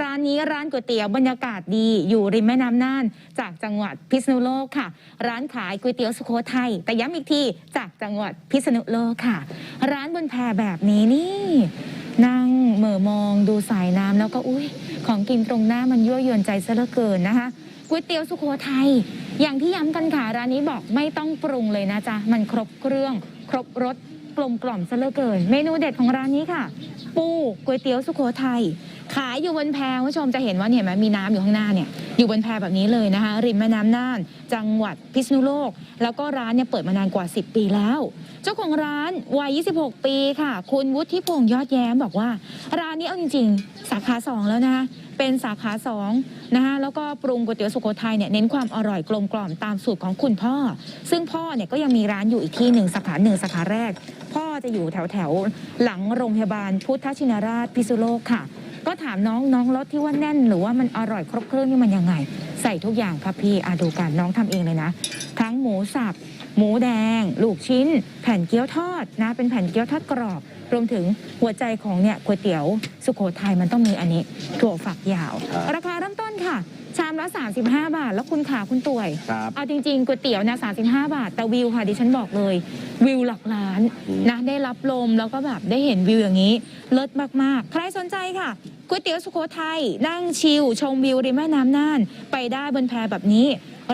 ร้านนี้ร้านก๋วยเตี๋ยวบรรยากาศดีอยู่ริมแม่น้ำน่าน จากจังหวัดพิษณุโลกค่ะ ร้านขายก๋วยเตี๋ยวสุโขทัยแต่ย้ำอีกทีจากจังหวัดพิษณุโลกค่ะ ร้านบนแพแบบนี้นี่ นั่งเหม่อมองดูสายน้ำแล้วก็อุ้ยของกินตรงหน้ามันยั่วยวนใจซะเหลือเกินนะคะก๋วยเตี๋ยวสุโขทัยอย่างที่ย้ำกันค่ะร้านนี้บอกไม่ต้องปรุงเลยนะจ๊ะมันครบเครื่อง ครบรสกลมกล่อมซะเหลือเกิน เมนูเด็ดของร้านนี้ค่ะ ปูก๋วยเตี๋ยวสุโขทัย ขายอยู่บนแพคุณผู้ชมจะเห็นว่าเนี่ยเห็นไหมมีน้ำอยู่ข้างหน้าเนี่ยอยู่บนแพแบบนี้เลยนะคะ ริมแม่น้ำน่าน จังหวัดพิษณุโลก แล้วก็ร้านเนี่ยเปิดมานานกว่า 10 ปีแล้ว เจ้าของร้านวัย 26 ปีค่ะ คุณวุฒิพงษ์ยอดแย้มบอกว่า ร้านนี้เอาจริงๆ สาขา2แล้วนะคะเป็นสาขา2นะคะแล้วก็ปรุงก๋วยเตี๋ยวสุโขทัยเนี่ยเน้นความอร่อยกลมกล่อมตามสูตรของคุณพ่อ ซึ่งพ่อเนี่ยก็ยังมีร้านอยู่อีกที่หนึ่งสาขาหนึ่งสาขาแรก พ่อจะอยู่แถวแถวๆหลังโรงพยาบาลพุทธชินราชพิษณุโลกค่ะ ก็ถามน้องน้องรสที่ว่าแน่นหรือว่ามันอร่อยครบเครื่องนี่มันยังไง ใส่ทุกอย่างครับพี่อาดูกันน้องทำเองเลยนะ ทั้งหมูสับหมูแดง ลูกชิ้น แผ่นเกี๊ยวทอดนะ เป็นแผ่นเกี๊ยวทอดกรอบ รวมถึงหัวใจของเนี่ยก๋วยเตี๋ยวสุโขทัยมันต้องมีอันนี้ถั่วฝักยาวครับราคาเริ่มต้นค่ะ ชามละ 35 บาท แล้วคุณขาคุณต่วยครับเอาจริงๆก๋วยเตี๋ยวนะ35 บาท แต่วิวค่ะดิฉันบอกเลย วิวหลักล้านอืมนะได้รับลมแล้วก็แบบได้เห็นวิวอย่างนี้เลิศมากๆ ใครสนใจค่ะ ก๋วยเตี๋ยวสุโขทัยนั่งชิลชมวิวริมแม่น้ำน่าน ไปได้บนแพแบบนี้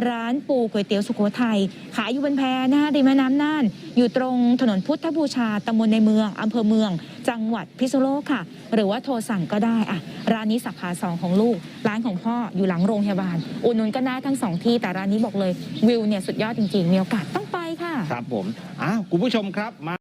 ร้านปูก๋วยเตี๋ยวสุโขทัยขายอยู่บนแพนะคะริมแม่น้ำน่าน อยู่ตรงถนนพุทธบูชาตำบลในเมืองอำเภอเมือง จังหวัดพิษณุโลกค่ะ หรือว่าโทรสั่งก็ได้อะร้านนี้สาขาสองของลูก ร้านของพ่ออยู่หลังโรงพยาบาล อุดหนุนก็ได้ทั้งสองที่แต่ร้านนี้บอกเลยวิวเนี่ยสุดยอดจริงๆมีโอกาสต้องไปค่ะ ครับผมอ้าวคุณผู้ชมครับมา